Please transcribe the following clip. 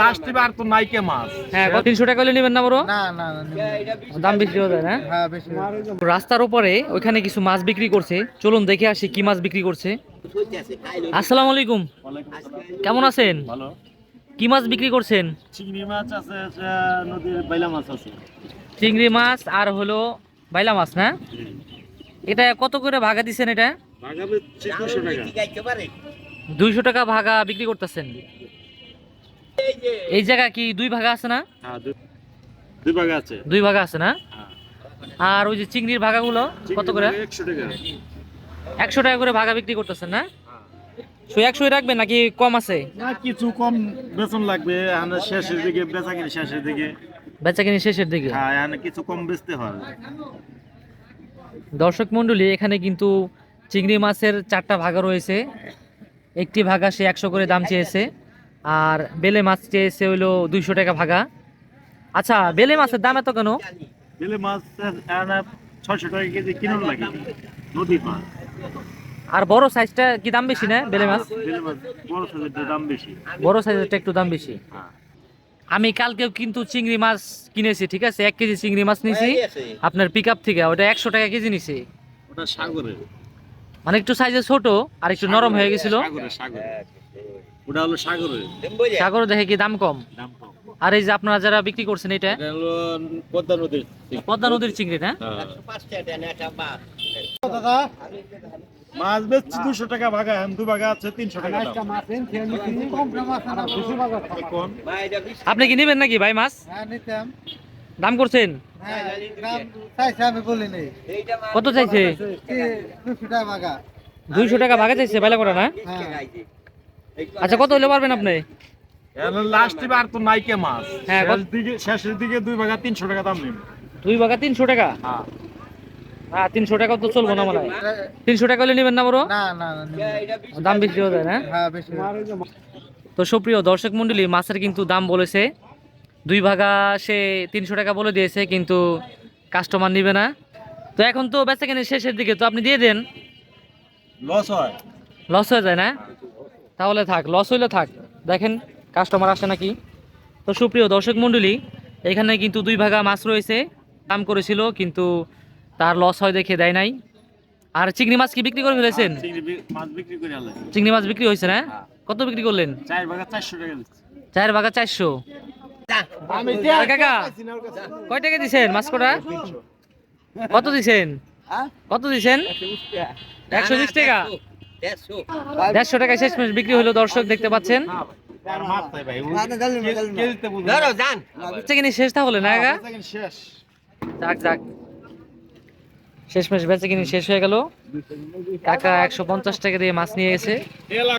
Last বার তো নাইকে মাছ। হ্যাঁ তিনশো টাকা হলে নেবেন না বড়? না না না দাম বেশি হয়ে যায় না? হ্যাঁ বেশি রাস্তার উপরে ওইখানে কিছু মাছ বিক্রি করছে। চলুন দেখে আসি কি মাছ বিক্রি করছে। আসসালামু আলাইকুম। কেমন আছেন? ভালো। কি মাছ বিক্রি করছেন? চিংড়ি মাছ আছে নদীর বাইলা মাছ আছে। চিংড়ি মাছ আর হলো বাইলা মাছ না? এটা কত করে ভাগা দিছেন এটা? দুইশো টাকা ভাগা বিক্রি করতেছেন। এই জায়গা কি দুই ভাগা আছে না? হ্যাঁ দুই ভাগ আছে। দুই ভাগা আছে না? হ্যাঁ। আর ওই যে চিংড়ির ভাগাগুলো কত করে? একশো টাকা। একশো টাকা করে ভাগা বিক্রি করতেছেন না? সো একশো রাখবেন নাকি কম আছে? না কিছু কম বেতন লাগবে আমরা শেষের দিকে বেচা কিনি শেষের দিকে। বেচা কিনি শেষের দিকে? হ্যাঁ এখানে কিছু কম বেচতে হয়। দর্শক মণ্ডলী এখানে কিন্তু চিংড়ি মাছের চারটা ভাগা রয়েছে। একটি ভাগা সে একশো করে দাম চেয়েছে। আর বেলে মাছ চেয়েছে হইল দুইশো টাকা ভাগা। আচ্ছা বেলে মাছের দাম এত কেন? বেলে মাছ ছয়শো টাকা কেজি কিনুন লাগে। নদীর মাছ আর বড় সাইজটা কি দাম বেশি না বেলে মাছ? বড় সাইজের দাম বেশি। বড় সাইজেরটা একটু দাম বেশি। হ্যাঁ। আমি কালকেও কিন্তু চিংড়ি মাছ কিনেছি ঠিক আছে? এক কেজি চিংড়ি মাছ নিয়েছি। আপনার পিক আপ থেকে ওটা একশো টাকা কেজি নিছি। ওটা সাগরের। মানে একটু সাইজে ছোট আর একটু নরম হয়ে গেছিল। ওটা হলো সাগরের। সাগর দেখে কি দাম কম? দাম কম। আর এই যে আপনারা যারা বিক্রি করছেন এটা? এটা হলো পদ্মা নদীর পদ্মা নদীর চিংড়ি না? দাদা মাছ বেচছি দুশো টাকা ভাগা দু ভাগা আছে তিনশো টাকা আপনি কি নেবেন নাকি ভাই মাছ? হ্যাঁ, দাম করছেন? হ্যাঁ। কত চাইছে? কি, 200 টাকা ভাগা। দুইশো টাকা ভাগে চাইছে বাইলা করে না? হ্যাঁ। আচ্ছা কত হলে পারবেন আপনি? লাস্ট বার তো নাইকে মাছ। হ্যাঁ, দিকে শেষের দিকে দুই ভাগা তিনশো টাকা দাম নেবে। দুই ভাগা তিনশো টাকা? হ্যাঁ। হ্যাঁ তিনশো টাকা তো চলবো না মনে তিনশো টাকা হলে নেবেন না বড়? না, না, না, দাম বেশি হয়ে যায় না? হ্যাঁ, বেশি। তো সুপ্রিয় দর্শক মন্ডলী মাছের কিন্তু দাম বলেছে। দুই ভাগা সে তিনশো টাকা বলে দিয়েছে কিন্তু কাস্টমার নিবে না। তো এখন তো বেচা কেনে শেষের দিকে তো আপনি দিয়ে দেন। লস হয়। লস হয়ে যায় না? তাহলে থাক লস হইলে থাক। দেখেন কাস্টমার আসে নাকি? তো সুপ্রিয় দর্শক মণ্ডলী এখানে কিন্তু দুই ভাগা মাছ রয়েছে। দাম করেছিল কিন্তু তার লস হয় দেখে দেয় নাই। আর চিংড়ি মাছ কি বিক্রি করে ফেলেছেন? চিংড়ি মাছ বিক্রি করে আনলে চিংড়ি মাছ বিক্রি হয়েছে না? কত বিক্রি করলেন? চার ভাগা চারশো কাকা কয় টাকা দিছেন মাছ কটা? কত দিছেন? কত দিছেন? একশো বিশ টাকা। দেড়শো টাকা শেষ মেশ বিক্রি হলো দর্শক দেখতে পাচ্ছেন। শেষ তাহলে না যাক যাক। শেষ বেচে বেচা কিনি শেষ হয়ে গেল। টাকা একশো পঞ্চাশ টাকা দিয়ে মাছ নিয়ে গেছে।